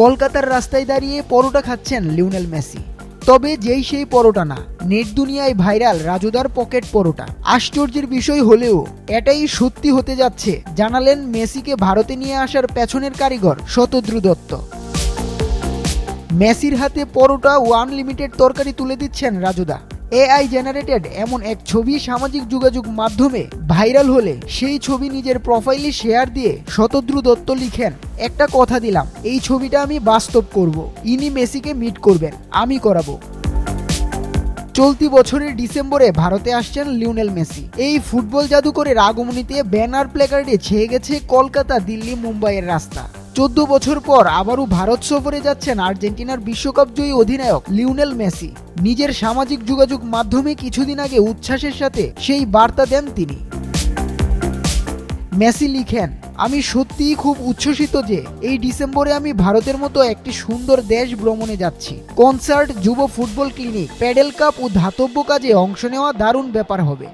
কলকাতার রাস্তায় দাঁড়িয়ে পরোটা খাচ্ছেন লিওনেল মেসি। তবে যেই সেই পরোটা না, নেট দুনিয়ায় ভাইরাল রাজুদার পকেট পরোটা। আশ্চর্যের বিষয় হলেও, এটাই সত্যি হতে যাচ্ছে, জানালেন মেসিকে ভারতে নিয়ে আসার পেছনের কারিগর শতদ্রু দত্ত। মেসির হাতে পরোটা ও আনলিমিটেড তরকারি তুলে দিচ্ছেন রাজুদা। এআই জেনারেটেড এমন এক ছবি সামাজিক যোগাযোগ মাধ্যমে ভাইরাল হলে সেই ছবি নিজের প্রোফাইলে শেয়ার দিয়ে শতদ্রু দত্ত লিখেন। একটা কথা দিলাম, এই ছবিটা আমি বাস্তব করব, ইনি মেসিকে মিট করবেন, আমি করাবো। চলতি বছরের ডিসেম্বরে ভারতে আসছেন লিওনেল মেসি। এই ফুটবল জাদুকরের আগমনীতে ব্যানার প্লেকার্ডে ছেয়ে গেছে কলকাতা, দিল্লি, মুম্বাইয়ের রাস্তা। চোদ্দ বছর পর আবারও ভারত সফরে যাচ্ছেন আর্জেন্টিনার বিশ্বকাপ জয়ী অধিনায়ক লিওনেল মেসি। নিজের সামাজিক যোগাযোগ মাধ্যমে কিছুদিন আগে উচ্ছ্বাসের সাথে সেই বার্তা দেন তিনি। মেসি লিখেন, আমি সত্যিই খুব উচ্ছ্বসিত যে এই ডিসেম্বরে আমি ভারতের মতো একটি সুন্দর দেশ ভ্রমণে যাচ্ছি। কনসার্ট, যুব ফুটবল ক্লিনিক, প্যাডেল কাপ ও ধাতব্য কাজে অংশ নেওয়া দারুণ ব্যাপার হবে।